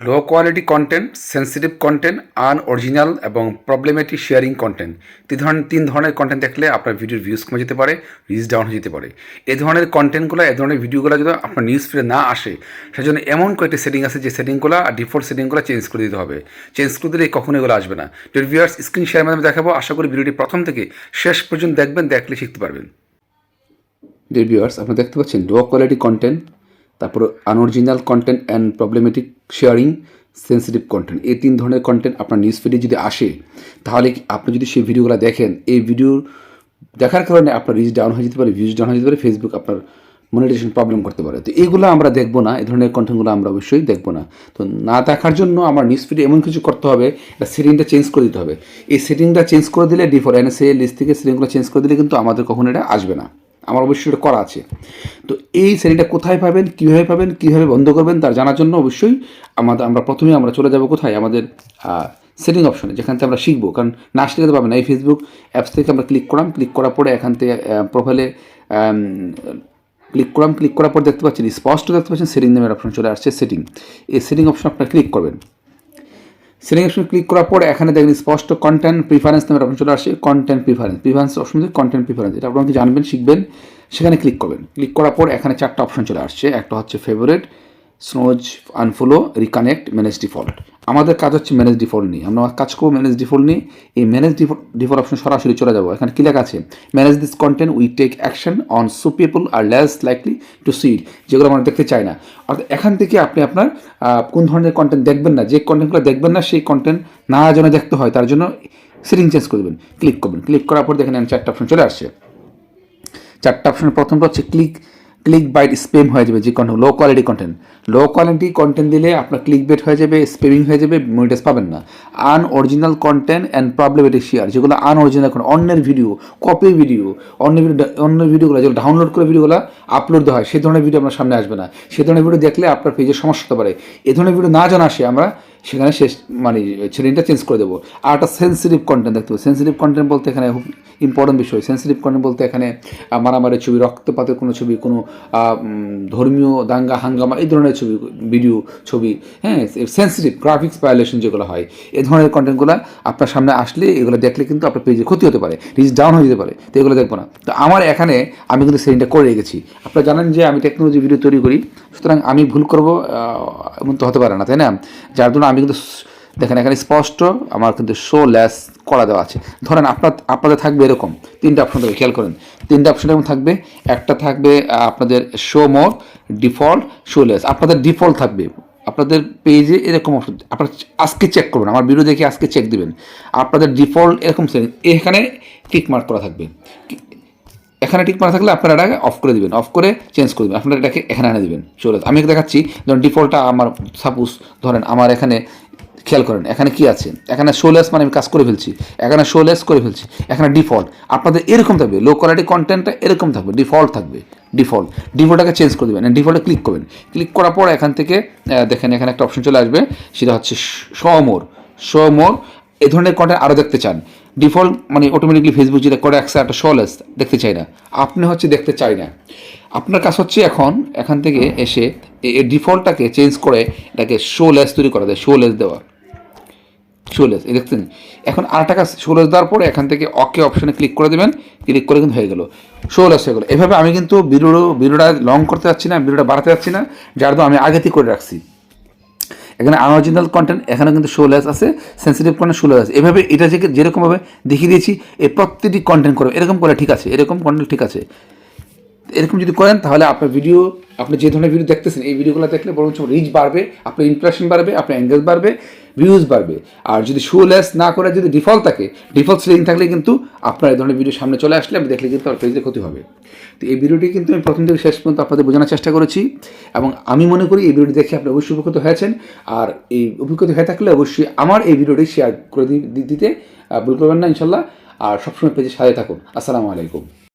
Low quality content sensitive content unoriginal এবং problematic sharing content তিন ধরনের তিন ধরনের কন্টেন্ট দেখলে আপনার ভিডিওর ভিউজ কমে যেতে পারে রিচ ডাউন হয়ে যেতে পারে। এই ধরনের কন্টেন্টগুলো এই ধরনের ভিডিওগুলো যদি আপনার নিউজ ফিডে না আসে, সেজন্য এমন কয়েকটি সেটিং আছে যে সেটিংগুলো আর ডিফল্ট সেটিংগুলো চেঞ্জ করে দিতে হবে। চেঞ্জ করে দিলে কখনো এগুলো আসবে না। যদি ভিউয়ার্স স্ক্রিন শেয়ার মাধ্যমে দেখাবো। আশা করি ভিডিওটি প্রথম থেকে শেষ পর্যন্ত দেখবেন, দেখলে শিখতে পারবেন। ডিয়ার ভিউয়ার্স আপনারা দেখতে পাচ্ছেন লো কোয়ালিটি কন্টেন্ট তারপর unoriginal content and problematic sharing sensitive content এই তিন ধরনের কন্টেন্ট আপনার নিউজ ফিডে যদি আসে, তাহলে আপনি যদি সেই ভিডিওগুলো দেখেন, এই ভিডিও দেখার কারণে আপনার রিচ ডাউন হয়ে যেতে পারে ভিউজ ডাউন হয়ে যেতে পারে ফেসবুক আপনার মনিটাইজেশন প্রবলেম করতে পারে। তো এইগুলো আমরা দেখব না, এই ধরনের কন্টেন্টগুলো আমরা অবশ্যই দেখব না। তো না দেখার জন্য আমার নিউজ ফিডে এমন কিছু করতে হবে, এটা সেটিংটা চেঞ্জ করে দিতে হবে। এই সেটিংটা চেঞ্জ করে দিলে ডিফর এনএসএ লিস্ট থেকে সেটিংগুলো চেঞ্জ করে দিলে কিন্তু আমাদের কখনো এটা আসবে না। আমার অবশ্যই এটা করা আছে। তো এই সেটিংটা কোথায় পাবেন, কীভাবে পাবেন, কীভাবে বন্ধ করবেন তার জানার জন্য অবশ্যই আমাদের, আমরা প্রথমে আমরা চলে যাব কোথায়? আমাদের সেটিং অপশনে যেখান থেকে আমরা শিখব। কারণ না শিখতে পারবেন না। এই ফেসবুক অ্যাপস থেকে আমরা ক্লিক করলাম ক্লিক করার পরে এখান থেকে প্রোফাইলে ক্লিক করলাম ক্লিক করার পর দেখতে পাচ্ছেন স্পষ্ট দেখতে পাচ্ছেন সেটিং নামের অপশন চলে আসছে সেটিং এই সেটিং অপশন আপনারা ক্লিক করবেন। সেটিং অপশন ক্লিক করার পর এখানে দেখেন স্পষ্ট কন্টেন্ট প্রিফারেন্স নামের অপশন চলে আসে content preference preference option content preference এটা আপনাকে জানবেন, শিখবেন, সেখানে ক্লিক করবেন। ক্লিক করার পর এখানে চারটা অপশন চলে আসছে, একটা হচ্ছে favourite snooze unfollow reconnect manage default আমাদের কাজ হচ্ছে ম্যানেজ ডিফল্ট নিয়ে। আমরা কাজ করব ম্যানেজ ডিফল্ট নিয়ে। এই ম্যানেজ ডিফল্ট অপশন সরাসরি চলে যাব। এখানে কি লেখা আছে? Manage this content we take action on so people are less likely to see যেগুলো আমরা দেখতে চাই না। অর্থাৎ এখান থেকে আপনি আপনার কোন ধরনের কন্টেন্ট দেখবেন না, যে কন্টেন্টগুলো দেখবেন না, সেই কন্টেন্ট না যেন দেখতে হয়, তার জন্য সেটিং চেঞ্জ করে দেবেন। ক্লিক করবেন। ক্লিক করার পর দেখেন চারটা অপশন চলে আসছে। চারটা অপশনের প্রথমটা হচ্ছে ক্লিক ক্লিক বাইট স্পেম হয়ে যাবে, যে content low quality content low quality content দিলে আপনার ক্লিক বেট হয়ে যাবে স্পেমিং হয়ে যাবে মনিটাইজ পাবেন না। Unoriginal content and problematic share যেগুলো আন অরিজিনাল অন্যের ভিডিও কপি ভিডিও অন্য ভিডিও অন্য ভিডিওগুলো যেগুলো ডাউনলোড করে ভিডিওগুলো আপলোড দেওয়া হয় সেই ধরনের ভিডিও আপনার সামনে আসবে না। সে ধরনের ভিডিও দেখলে আপনার পেজের সমস্যা হতে পারে। এ ধরনের ভিডিও না জানা আসে আমরা সেখানে শেষ মানে ছেলেটা চেঞ্জ করে দেবো। আর একটা সেন্সিটিভ কন্টেন্ট দেখতে হবে। সেন্সিটিভ কন্টেন্ট বলতে এখানে খুব ইম্পর্টেন্ট বিষয়। সেন্সিটিভ কন্টেন্ট বলতে এখানে মারামারি ছবি, রক্তপাতের কোনো ছবি, কোনো ধর্মীয় দাঙ্গা, হাঙ্গামা, এই ধরনের ছবি ভিডিও ছবি হ্যাঁ সেন্সিটিভ গ্রাফিক্স ভায়োলেশন যেগুলো হয় এই ধরনের কন্টেন্টগুলো আপনার সামনে আসলে এগুলো দেখলে কিন্তু আপনার পেজে ক্ষতি হতে পারে রিচ ডাউন হয়ে যেতে পারে, তো এগুলো দেখব না। তো আমার এখানে আমি কিন্তু সেটিংটা করে রেখেছি। আপনারা জানেন যে আমি টেকনোলজি ভিডিও তৈরি করি, সুতরাং আমি ভুল করব এমন তো হতে পারে না, তাই না? যার জন্য আমি কিন্তু দেখেন, এখানে স্পষ্ট আমার কিন্তু শো ল্যাস করা দেওয়া আছে। ধরেন আপনার, আপনাদের থাকবে এরকম, তিনটা অপশন থাকবে, খেয়াল করেন। তিনটা অপশন এরকম থাকবে, একটা থাকবে আপনাদের show mode default show less আপনাদের ডিফল্ট থাকবে, আপনাদের পেজে এরকম অপশন আপনারা আজকে চেক করবেন আমার ভিডিও দেখে আজকে চেক দিবেন। আপনাদের ডিফল্ট এরকম এখানে টিক মার্ক করা থাকবে। এখানে ঠিক মারা থাকলে আপনারা এটাকে অফ করে দিবেন অফ করে চেঞ্জ করে দেবেন। আপনারা এটাকে এখানে এনে দেবেন, চলে আমি দেখাচ্ছি, ধরুন ডিফল্টটা আমার সাপোজ ধরেন আমার এখানে খেয়াল করেন, এখানে কি আছে? এখানে শোলেস মানে আমি কাজ করে ফেলছি, এখানে শোলেস করে ফেলছি, এখানে ডিফল্ট আপনাদের এরকম থাকবে লো কোয়ালিটি কন্টেন্টটা এরকম থাকবে ডিফল্ট থাকবে ডিফল্ট ডিফল্টটাকে চেঞ্জ করে দেবেন ডিফল্টে ক্লিক করবেন। ক্লিক করার পর এখান থেকে দেখেন এখানে একটা অপশন চলে আসবে, সেটা হচ্ছে শোমোর শোমোর এই ধরনের কন্টেন্ট আরও দেখতে চান? ডিফল্ট মানে অটোমেটিকলি ফেসবুক যেটা করে একশো একটা শোলেস দেখতে চাই না। আপনি হচ্ছে দেখতে চাই না। আপনার কাজ হচ্ছে এখন, এখান থেকে এসে এই ডিফল্টটাকে চেঞ্জ করে এটাকে শোলেস তৈরি করা যায় শোলেস দেওয়া। শোলেস এই দেখছেন? এখন আর টাকা শোলেস দেওয়ার পরে এখান থেকে অকে অপশানে ক্লিক করে দেবেন ক্লিক করে কিন্তু হয়ে গেলো। শোলেস হয়ে গেলো। এভাবে আমি কিন্তু ভিডিও ভিডিওটা লং করতে যাচ্ছি না ভিডিওটা বাড়াতে যাচ্ছি না, যার তো আমি আগে থেকে করে রাখছি। এখানে আনঅরিজিনাল কন্টেন্ট এখানে কিন্তু শো শোলেস আছে সেন্সিটিভ কন্টেন্ট শোলেস আছে। এভাবে এটা যে যেরকমভাবে দেখিয়ে দিয়েছি এই প্রত্যেকটি কন্টেন্ট করবে। এরকম করে ঠিক আছে, এরকম কন্টেন্ট ঠিক আছে। এরকম যদি করেন, তাহলে আপনার ভিডিও আপনি যে ধরনের ভিডিও দেখতেছেন, এই ভিডিওগুলো দেখলে বরঞ্চ রিচ বাড়বে, আপনার ইমপ্রেশন বাড়বে, আপনার এঙ্গেজ বাড়বে ভিউজ বাড়বে। আর যদি শো শোলেস না করে যদি ডিফল্ট থাকে ডিফল্ট সিলিং থাকলে কিন্তু আপনার এই ধরনের ভিডিও সামনে চলে আসলে আমি দেখলে কিন্তু আপনার পেজে ক্ষতি হবে। তো এই ভিডিওটি কিন্তু আমি প্রথম থেকে শেষ পর্যন্ত আপনাদের বোঝানোর চেষ্টা করেছি এবং আমি মনে করি এই ভিডিওটি দেখে আপনি অবশ্যই উপকৃত হয়েছেন। আর এই অভিজ্ঞতা হয়ে থাকলে অবশ্যই আমার এই ভিডিওটি শেয়ার করে দিতে ভুল করবেন না ইনশাল্লাহ। আর সবসময় পেজে সাথে থাকুন। আসসালামু আলাইকুম।